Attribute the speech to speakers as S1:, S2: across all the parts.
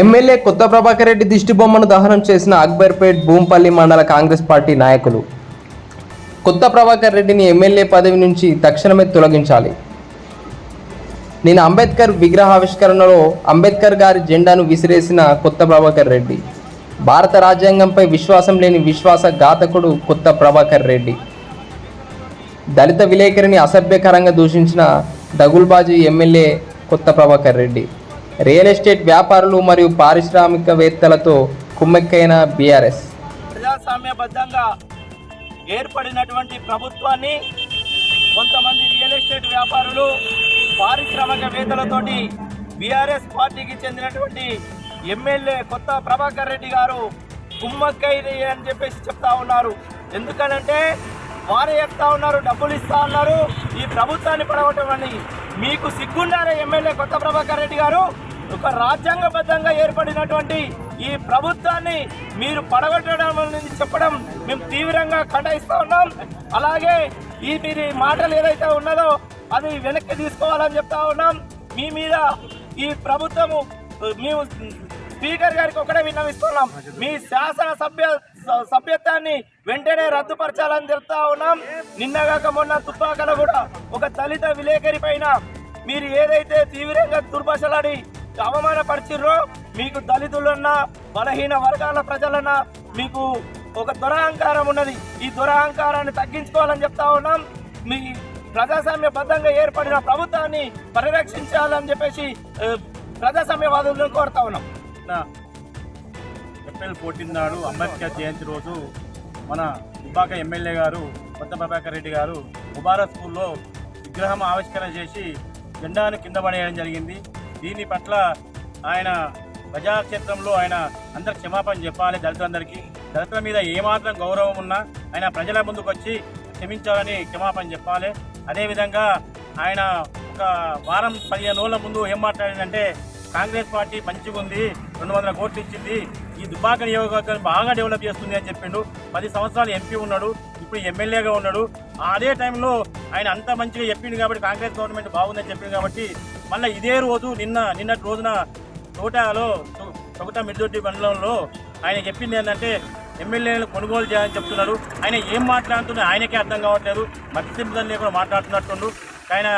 S1: MLA కొత్త ప్రభాకర్ రెడ్డి దిష్టి బొమ్మను దహనం చేసిన అక్బర్పేట్ భూంపల్లి మండల కాంగ్రెస్ పార్టీ నాయకులు. కొత్త ప్రభాకర్ రెడ్డిని ఎమ్మెల్యే పదవి నుంచి తక్షణమే తొలగించాలి. నేను అంబేద్కర్ విగ్రహావిష్కరణలో అంబేద్కర్ గారి జెండాను విసిరేసిన కొత్త ప్రభాకర్ రెడ్డి. భారత రాజ్యాంగంపై విశ్వాసం లేని విశ్వాస ఘాతకుడు కొత్త ప్రభాకర్ రెడ్డి. దళిత విలేకరిని అసభ్యకరంగా దూషించిన దగుల్బాజీ ఎమ్మెల్యే కొత్త ప్రభాకర్ రెడ్డి. రియల్ ఎస్టేట్ వ్యాపారులు మరియు పారిశ్రామికవేత్తలతో కుమ్మెక్కైన బీఆర్ఎస్.
S2: ప్రజాస్వామ్యబద్ధంగా ఏర్పడినటువంటి ప్రభుత్వాన్ని కొంతమంది రియల్ ఎస్టేట్ వ్యాపారులు పారిశ్రామికవేత్తలతోటి బీఆర్ఎస్ పార్టీకి చెందినటువంటి ఎమ్మెల్యే కొత్త ప్రభాకర్ రెడ్డి గారు కుమ్మక్కై అని చెప్పేసి చెప్తా ఉన్నారు. ఎందుకనంటే వారే చెప్తా ఉన్నారు డబ్బులు ఇస్తా ఉన్నారు. ఈ ప్రభుత్వాన్ని పడగొట్టమని. మీకు సిగ్గుండారే ఎమ్మెల్యే కొత్త ప్రభాకర్ రెడ్డి గారు? ఒక రాజ్యాంగబద్ధంగా ఏర్పడినటువంటి ఈ ప్రభుత్వాన్ని మీరు పడగొట్టడం అనేది చెప్పడం మేము తీవ్రంగా ఖండిస్తూ ఉన్నాం. అలాగే ఈ మీరు ఈ మాటలు ఏదైతే ఉన్నదో అది వెనక్కి తీసుకోవాలని చెప్తా ఉన్నాం. మీ మీద ఈ ప్రభుత్వము మేము స్పీకర్ గారికి ఒకటే విన్నవిస్తున్నాం. మీ శాసన సభ్య సభ్యత్వాన్ని వెంటనే రద్దుపరచాలని చెప్తా ఉన్నాం. నిన్నగాక మొన్న తుపాకలో కూడా ఒక దళిత విలేకరి పైన మీరు ఏదైతే తీవ్రంగా దుర్భాషలాడి అవమానపరిచిర్రో? మీకు దళితులన్నా బలహీన వర్గాల ప్రజలన్నా మీకు ఒక దురహంకారం ఉన్నది. ఈ దురహంకారాన్ని తగ్గించుకోవాలని చెప్తా ఉన్నాం. మీ ప్రజాస్వామ్యబద్ధంగా ఏర్పడిన ప్రభుత్వాన్ని పరిరక్షించాలని చెప్పేసి ప్రజాస్వామ్యవాదులను కోరుతా ఉన్నాం.
S3: నా ఏప్రిల్ ఫోర్టీన్ నాడు అంబేద్కర్ జయంతి రోజు మన దుబ్బాక ఎమ్మెల్యే గారు కొత్త ప్రభాకర్ రెడ్డి గారు ముబారక్ స్కూల్లో విగ్రహం ఆవిష్కరణ చేసి జెండాను కింద పడేయడం జరిగింది. దీని పట్ల ఆయన ప్రజాక్షేత్రంలో ఆయన అందరు క్షమాపణ చెప్పాలి దళితులందరికీ. దళితుల మీద ఏమాత్రం గౌరవం ఉన్నా ఆయన ప్రజల ముందుకు వచ్చి క్షమించాలని క్షమాపణ చెప్పాలి. అదేవిధంగా ఆయన ఒక వారం పదిహేను రోజుల ముందు ఏం మాట్లాడిందంటే కాంగ్రెస్ పార్టీ మంచిగా ఉంది రెండు వందల కోట్లు ఇచ్చింది ఈ దుబ్బాక నియోజకవర్గాన్ని బాగా డెవలప్ చేస్తుంది అని చెప్పిండు. పది సంవత్సరాలు ఎంపీ ఉన్నాడు ఇప్పుడు ఎమ్మెల్యేగా ఉన్నాడు. అదే టైంలో ఆయన అంత మంచిగా చెప్పిండు కాబట్టి కాంగ్రెస్ గవర్నమెంట్ బాగుందని చెప్పింది కాబట్టి మళ్ళీ ఇదే రోజు నిన్న నిన్నటి రోజున తోటలో తొగట మిర్దొడ్డి మండలంలో ఆయన చెప్పింది ఏంటంటే ఎమ్మెల్యేలు కొనుగోలు చేయాలని చెప్తున్నాడు ఆయన ఏం మాట్లాడుతున్నా ఆయనకే అర్థం కావట్లేదు. మతి కూడా లేకుండా మాట్లాడుతున్నట్టుండు. ఆయన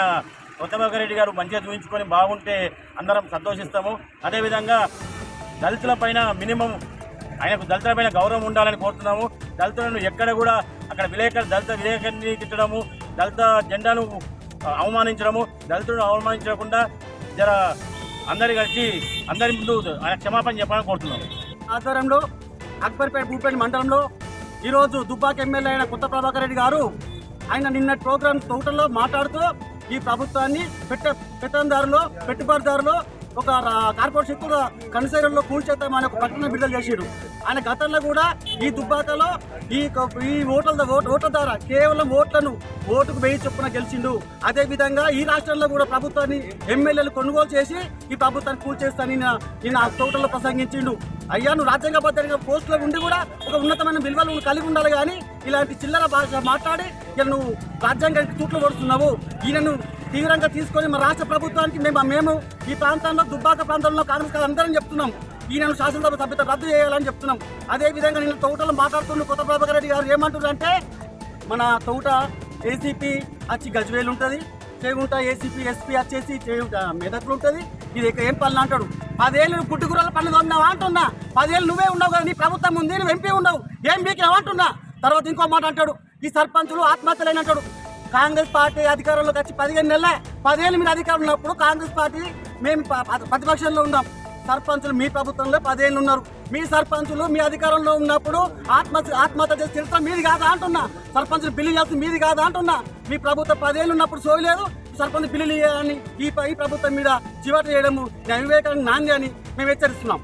S3: కొత్తభాగర్ రెడ్డి గారు మంచిగా చూపించుకొని బాగుంటే అందరం సంతోషిస్తాము. అదేవిధంగా దళితుల పైన మినిమం ఆయనకు దళితుల పైన గౌరవం ఉండాలని కోరుతున్నాము. దళితులను ఎక్కడ కూడా అక్కడ విలేకరు దళిత విలేకరిని తిట్టడము దళిత జెండాను అవమానించడము దళితులను అవమానించకుండా జర అందరి కలిసి అందరి ముందు ఆయన క్షమాపణ చెప్పాలని కోరుతున్నాం.
S4: ఆధ్వర్యంలో అక్బర్పేట భూపేట మండలంలో ఈరోజు దుబ్బాక ఎమ్మెల్యే అయిన కొత్త ప్రభాకర్ రెడ్డి గారు ఆయన నిన్న ప్రోగ్రామ్ తోటలో మాట్లాడుతూ ఈ ప్రభుత్వాన్ని పెట్ట పెత్తందారులు పెట్టుబడిదారులు ఒక కార్పొరేషన్ కార్పొరేట్ శక్తుల కనసైరంలో కూల్చేద్దామని ఒక ప్రకటన విడుదల చేసాడు ఆయన గతంలో కూడా ఈ దుబ్బాకలో ఈ ఈ ఓట్ల ఓట్ ఓట్ల ద్వారా కేవలం ఓట్లను ఓటుకు వెయ్యి చొప్పున గెలిచిండు. అదేవిధంగా ఈ రాష్ట్రంలో కూడా ప్రభుత్వాన్ని ఎమ్మెల్యేలు కొనుగోలు చేసి ఈ ప్రభుత్వాన్ని కూల్చేస్తానని నేను ఆ తోటలో ప్రసంగించిండు. అయ్యా నువ్వు రాజ్యాంగబద్ధంగా పోస్టులో ఉండి కూడా ఒక ఉన్నతమైన విలువలు కలిగి ఉండాలి కానీ ఇలాంటి చిల్లర భాష మాట్లాడి ఇలా నువ్వు రాజ్యాంగానికి తూట్లు పడుతున్నావు ఈయనను తీవ్రంగా తీసుకొని మా రాష్ట్ర ప్రభుత్వానికి మేము మేము ఈ ప్రాంతంలో దుబ్బాక ప్రాంతంలో కాంగ్రెస్ అందరం చెప్తున్నాం. ఈయనను శాసనసభ సభ్యత రద్దు చేయాలని చెప్తున్నాం. అదే విధంగా నేను తోటలో మాట్లాడుతున్న కొత్త ప్రభాకర్ రెడ్డి గారు ఏమంటున్నారంటే మన తోట ఏసీపీ వచ్చి గజ్వేల్ ఉంటుంది చేగుంట ఏసీపీ ఎస్పీ వచ్చేసి చేగుంట మెదక్లు ఉంటుంది ఇది ఇక ఏం పనులు అంటాడు? పదేళ్ళు పుట్టుకూరల పుట్టుకురాల పనులు ఉన్నావా అంటున్నా? పదేళ్ళు నువ్వే ఉన్నావు కదా నీ ప్రభుత్వం ఉంది నువ్వు ఎంపీ ఉన్నావు ఏం మీకు అంటున్నా? తర్వాత ఇంకో మాట అంటాడు ఈ సర్పంచులు ఆత్మహత్యలేనంటాడు కాంగ్రెస్ పార్టీ అధికారంలోకి వచ్చి పదిహేను నెలల పదేళ్ళు మీరు అధికారం ఉన్నప్పుడు కాంగ్రెస్ పార్టీ మేము ప్రతిపక్షంలో ఉన్నాం. సర్పంచులు మీ ప్రభుత్వంలో పదేళ్ళు ఉన్నారు. మీ సర్పంచులు మీ అధికారంలో ఉన్నప్పుడు ఆత్మహత్య ఆత్మహత్య చేసి చరిత్ర మీది కాదా అంటున్నా. సర్పంచులు బిల్లు చేసి మీది కాదా అంటున్నా. మీ ప్రభుత్వం పదేళ్ళు ఉన్నప్పుడు సోయలేదు సర్పంచ్ బిల్లులు ఇవ్వాలని ఈ ఈ ప్రభుత్వం మీద చివట చేయడము న్యాయ వివేకానికి నాంది అని మేము హెచ్చరిస్తున్నాం.